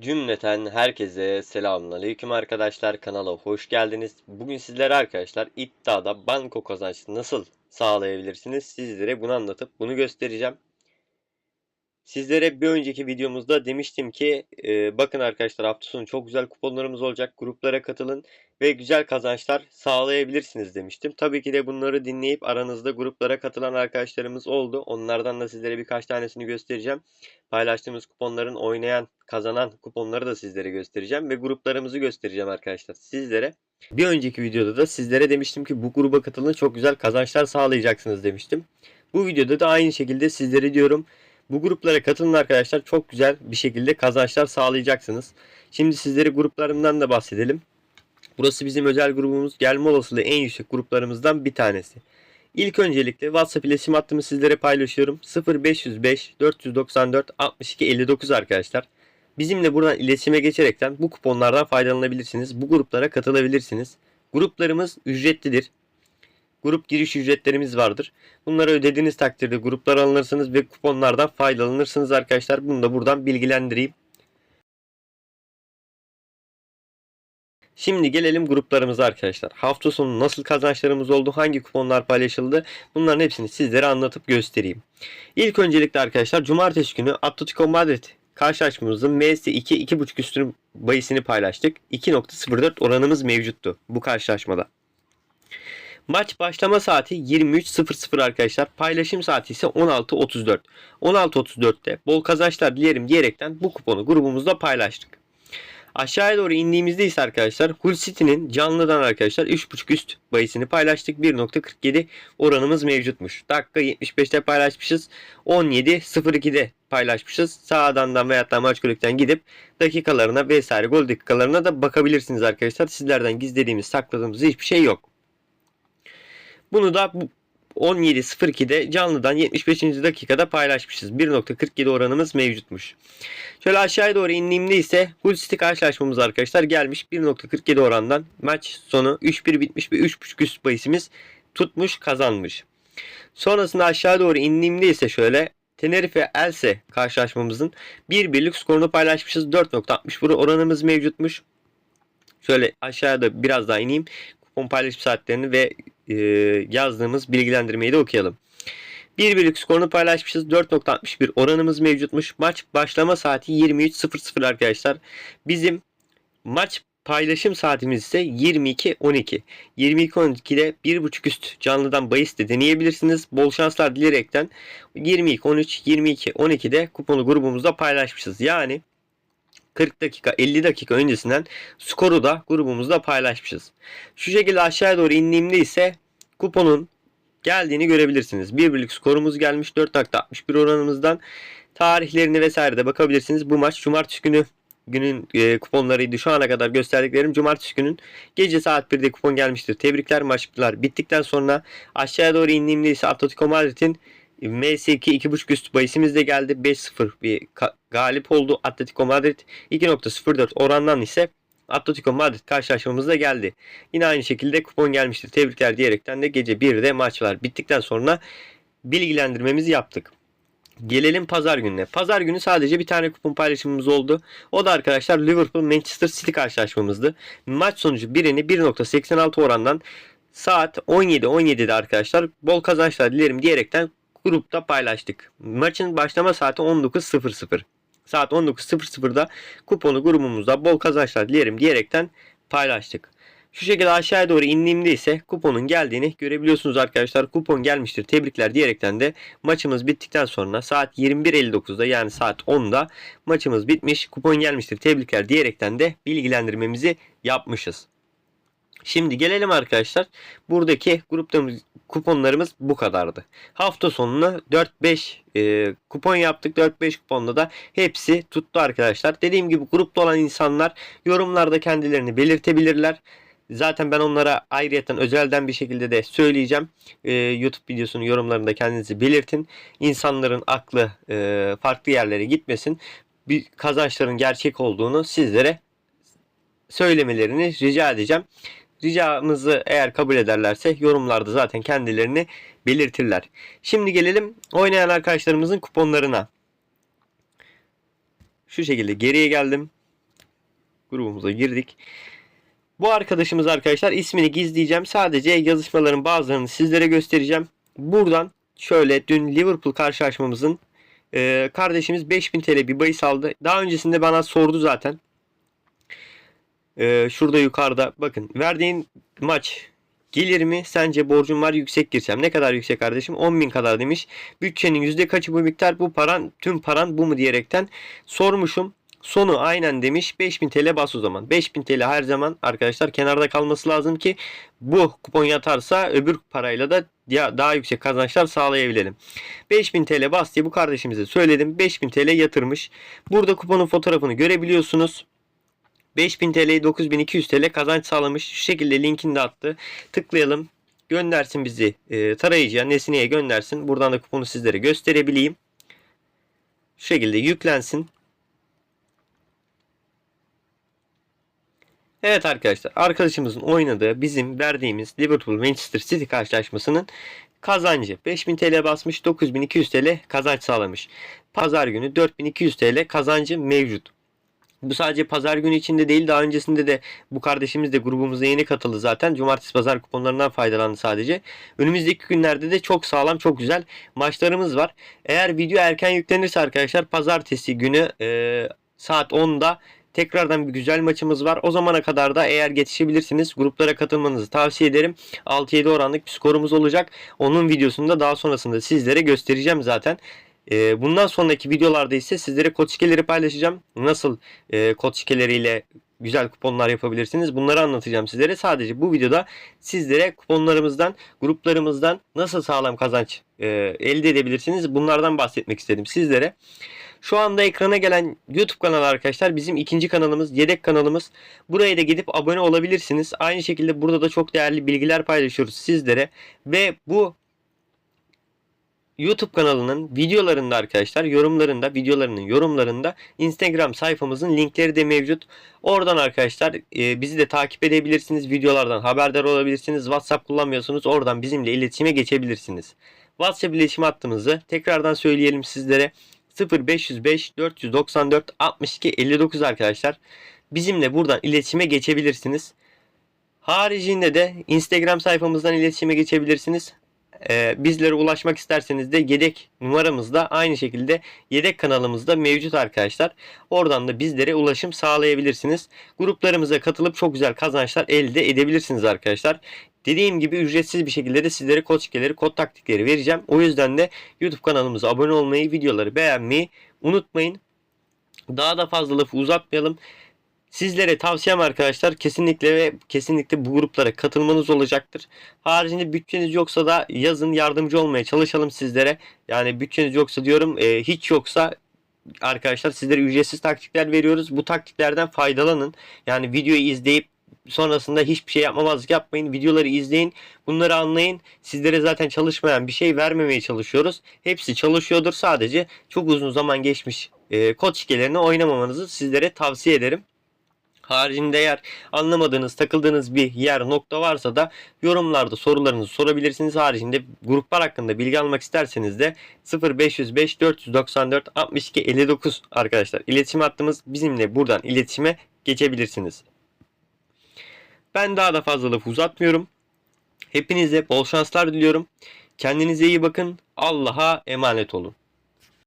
Cümleten herkese selamünaleyküm arkadaşlar kanala hoş geldiniz. Bugün sizlere arkadaşlar iddiada banko kazançı nasıl sağlayabilirsiniz sizlere bunu anlatıp bunu göstereceğim. Sizlere bir önceki videomuzda demiştim ki e, bakın arkadaşlar hafta sonu çok güzel kuponlarımız olacak gruplara katılın ve güzel kazançlar sağlayabilirsiniz demiştim. Tabii ki de bunları dinleyip aranızda gruplara katılan arkadaşlarımız oldu. Onlardan da sizlere birkaç tanesini göstereceğim. Paylaştığımız kuponların oynayan, kazanan kuponları da sizlere göstereceğim ve gruplarımızı göstereceğim arkadaşlar sizlere. Bir önceki videoda da sizlere demiştim ki bu gruba katılın çok güzel kazançlar sağlayacaksınız demiştim. Bu videoda da aynı şekilde sizlere diyorum. Bu gruplara katılın arkadaşlar çok güzel bir şekilde kazançlar sağlayacaksınız. Şimdi sizlere gruplarımdan da bahsedelim. Burası bizim özel grubumuz. Gelme olasılığı en yüksek gruplarımızdan bir tanesi. İlk öncelikle WhatsApp iletişim hattımı sizlere paylaşıyorum. 0505 494 62 59 arkadaşlar. Bizimle buradan iletişime geçerekten bu kuponlardan faydalanabilirsiniz. Bu gruplara katılabilirsiniz. Gruplarımız ücretlidir. Grup giriş ücretlerimiz vardır. Bunları ödediğiniz takdirde gruplara alınırsınız ve kuponlardan faydalanırsınız arkadaşlar. Bunu da buradan bilgilendireyim. Şimdi gelelim gruplarımıza arkadaşlar. Hafta sonu nasıl kazançlarımız oldu, hangi kuponlar paylaşıldı bunların hepsini sizlere anlatıp göstereyim. İlk öncelikle arkadaşlar cumartesi günü Atletico Madrid karşılaşmamızın MS2 2.5 üstünün bayisini paylaştık. 2.04 oranımız mevcuttu bu karşılaşmada. Maç başlama saati 23.00 arkadaşlar. Paylaşım saati ise 16.34. 16.34'te bol kazançlar dilerim diyerekten bu kuponu grubumuzda paylaştık. Aşağıya doğru indiğimizde ise arkadaşlar Hull City'nin canlıdan arkadaşlar 3.5 üst bayisini paylaştık. 1.47 oranımız mevcutmuş. Dakika 75'te paylaşmışız. 17.02'de paylaşmışız. Sağdan da veyahut da maç kulüpten gidip dakikalarına vesaire gol dakikalarına da bakabilirsiniz arkadaşlar. Sizlerden gizlediğimiz sakladığımız hiçbir şey yok. Bunu da 17.02'de canlıdan 75. dakikada paylaşmışız. 1.47 oranımız mevcutmuş. Şöyle aşağıya doğru indiğimde ise Hull City karşılaşmamız arkadaşlar gelmiş. 1.47 orandan maç sonu 3-1 bitmiş ve 3.5 üst bahisimiz tutmuş kazanmış. Sonrasında aşağı doğru indiğimde ise şöyle Tenerife Else karşılaşmamızın 1 birlik skorunu paylaşmışız. 4.61 oranımız mevcutmuş. Şöyle aşağıda biraz daha ineyim. Kupon paylaşım saatlerini ve e, yazdığımız bilgilendirmeyi de okuyalım. Bir birlik skorunu paylaşmışız. 4.61 oranımız mevcutmuş. Maç başlama saati 23.00 arkadaşlar. Bizim maç paylaşım saatimiz ise 22.12. 22.12'de 1.5 üst canlıdan bahis de deneyebilirsiniz. Bol şanslar dileyerekten 22.13, 22.12'de kuponu grubumuzda paylaşmışız. Yani 40 dakika 50 dakika öncesinden skoru da grubumuzda paylaşmışız. Şu şekilde aşağıya doğru indiğimde ise kuponun geldiğini görebilirsiniz. Bir birlik skorumuz gelmiş 4.61 oranımızdan. Tarihlerini vesaire de bakabilirsiniz. Bu maç cumartesi günü günün e, kuponlarıydı. Şu ana kadar gösterdiklerim cumartesi günün gece saat 1'de kupon gelmiştir. Tebrikler maçlar bittikten sonra aşağıya doğru indiğimde ise Atletico Madrid'in MS2 2.5 üst bahisimiz de geldi. 5-0 bir galip oldu Atletico Madrid. 2.04 orandan ise Atletico Madrid karşılaşmamız da geldi. Yine aynı şekilde kupon gelmiştir. Tebrikler diyerekten de gece 1'de maçlar bittikten sonra bilgilendirmemizi yaptık. Gelelim pazar gününe. Pazar günü sadece bir tane kupon paylaşımımız oldu. O da arkadaşlar Liverpool Manchester City karşılaşmamızdı. Maç sonucu birini 1.86 orandan saat 17.17'de arkadaşlar bol kazançlar dilerim diyerekten grupta paylaştık. Maçın başlama saati 19.00. Saat 19.00'da kuponu grubumuzda bol kazançlar dilerim diyerekten paylaştık. Şu şekilde aşağıya doğru indiğimde ise kuponun geldiğini görebiliyorsunuz arkadaşlar. Kupon gelmiştir tebrikler diyerekten de maçımız bittikten sonra saat 21.59'da yani saat 10'da maçımız bitmiş. Kupon gelmiştir tebrikler diyerekten de bilgilendirmemizi yapmışız. Şimdi gelelim arkadaşlar. Buradaki gruplarımız kuponlarımız bu kadardı. Hafta sonuna 4-5 e, kupon yaptık. 4-5 kuponda da hepsi tuttu arkadaşlar. Dediğim gibi grupta olan insanlar yorumlarda kendilerini belirtebilirler. Zaten ben onlara ayrıyeten özelden bir şekilde de söyleyeceğim. Ee, YouTube videosunun yorumlarında kendinizi belirtin. İnsanların aklı e, farklı yerlere gitmesin. Bir kazançların gerçek olduğunu sizlere söylemelerini rica edeceğim. Ricamızı eğer kabul ederlerse yorumlarda zaten kendilerini belirtirler. Şimdi gelelim oynayan arkadaşlarımızın kuponlarına. Şu şekilde geriye geldim. grubumuza girdik. Bu arkadaşımız arkadaşlar ismini gizleyeceğim. Sadece yazışmaların bazılarını sizlere göstereceğim. Buradan şöyle dün Liverpool karşılaşmamızın e, kardeşimiz 5000 TL bir bahis aldı. Daha öncesinde bana sordu zaten. E, şurada yukarıda bakın verdiğin maç gelir mi? Sence borcum var yüksek girsem. Ne kadar yüksek kardeşim? 10.000 kadar demiş. Bütçenin yüzde kaçı bu miktar? Bu paran tüm paran bu mu diyerekten sormuşum. Sonu aynen demiş. 5000 TL bas o zaman. 5000 TL her zaman arkadaşlar kenarda kalması lazım ki bu kupon yatarsa öbür parayla da daha yüksek kazançlar sağlayabilelim. 5000 TL bas diye bu kardeşimize söyledim. 5000 TL yatırmış. Burada kuponun fotoğrafını görebiliyorsunuz. 5000 TL'yi 9200 TL kazanç sağlamış. Şu şekilde linkini de attı. Tıklayalım. Göndersin bizi e, tarayıcıya, Nesine'ye göndersin. Buradan da kuponu sizlere gösterebileyim. Şu şekilde yüklensin. Evet arkadaşlar arkadaşımızın oynadığı bizim verdiğimiz Liverpool Manchester City karşılaşmasının kazancı 5000 TL basmış 9200 TL kazanç sağlamış. Pazar günü 4200 TL kazancı mevcut. Bu sadece pazar günü içinde değil daha öncesinde de bu kardeşimiz de grubumuza yeni katıldı zaten. Cumartesi pazar kuponlarından faydalandı sadece. Önümüzdeki günlerde de çok sağlam çok güzel maçlarımız var. Eğer video erken yüklenirse arkadaşlar pazartesi günü e, saat 10'da Tekrardan bir güzel maçımız var. O zamana kadar da eğer yetişebilirsiniz gruplara katılmanızı tavsiye ederim. 6-7 oranlık bir skorumuz olacak. Onun videosunu da daha sonrasında sizlere göstereceğim zaten. Ee, bundan sonraki videolarda ise sizlere kod şikeleri paylaşacağım. Nasıl e, kod şikeleriyle güzel kuponlar yapabilirsiniz. Bunları anlatacağım sizlere. Sadece bu videoda sizlere kuponlarımızdan, gruplarımızdan nasıl sağlam kazanç e, elde edebilirsiniz. Bunlardan bahsetmek istedim sizlere. Şu anda ekrana gelen YouTube kanalı arkadaşlar bizim ikinci kanalımız, yedek kanalımız. Buraya da gidip abone olabilirsiniz. Aynı şekilde burada da çok değerli bilgiler paylaşıyoruz sizlere. Ve bu YouTube kanalının videolarında arkadaşlar yorumlarında videolarının yorumlarında Instagram sayfamızın linkleri de mevcut. Oradan arkadaşlar e, bizi de takip edebilirsiniz. Videolardan haberdar olabilirsiniz. WhatsApp kullanmıyorsunuz. Oradan bizimle iletişime geçebilirsiniz. WhatsApp iletişim hattımızı tekrardan söyleyelim sizlere. 0505 494 62 59 arkadaşlar. Bizimle buradan iletişime geçebilirsiniz. Haricinde de Instagram sayfamızdan iletişime geçebilirsiniz. Ee, bizlere ulaşmak isterseniz de yedek numaramız da aynı şekilde yedek kanalımızda mevcut arkadaşlar. Oradan da bizlere ulaşım sağlayabilirsiniz. Gruplarımıza katılıp çok güzel kazançlar elde edebilirsiniz arkadaşlar. Dediğim gibi ücretsiz bir şekilde de sizlere kod şifreleri, kod taktikleri vereceğim. O yüzden de YouTube kanalımıza abone olmayı, videoları beğenmeyi unutmayın. Daha da fazla lafı uzatmayalım. Sizlere tavsiyem arkadaşlar kesinlikle ve kesinlikle bu gruplara katılmanız olacaktır. Haricinde bütçeniz yoksa da yazın yardımcı olmaya çalışalım sizlere. Yani bütçeniz yoksa diyorum e, hiç yoksa arkadaşlar sizlere ücretsiz taktikler veriyoruz. Bu taktiklerden faydalanın. Yani videoyu izleyip sonrasında hiçbir şey yapmamazlık yapmayın. Videoları izleyin. Bunları anlayın. Sizlere zaten çalışmayan bir şey vermemeye çalışıyoruz. Hepsi çalışıyordur. Sadece çok uzun zaman geçmiş e, kod şikelerini oynamamanızı sizlere tavsiye ederim. Haricinde eğer anlamadığınız, takıldığınız bir yer, nokta varsa da yorumlarda sorularınızı sorabilirsiniz. Haricinde gruplar hakkında bilgi almak isterseniz de 0505 494 62 59 arkadaşlar. İletişim hattımız bizimle buradan iletişime geçebilirsiniz. Ben daha da fazla lafı uzatmıyorum. Hepinize bol şanslar diliyorum. Kendinize iyi bakın. Allah'a emanet olun.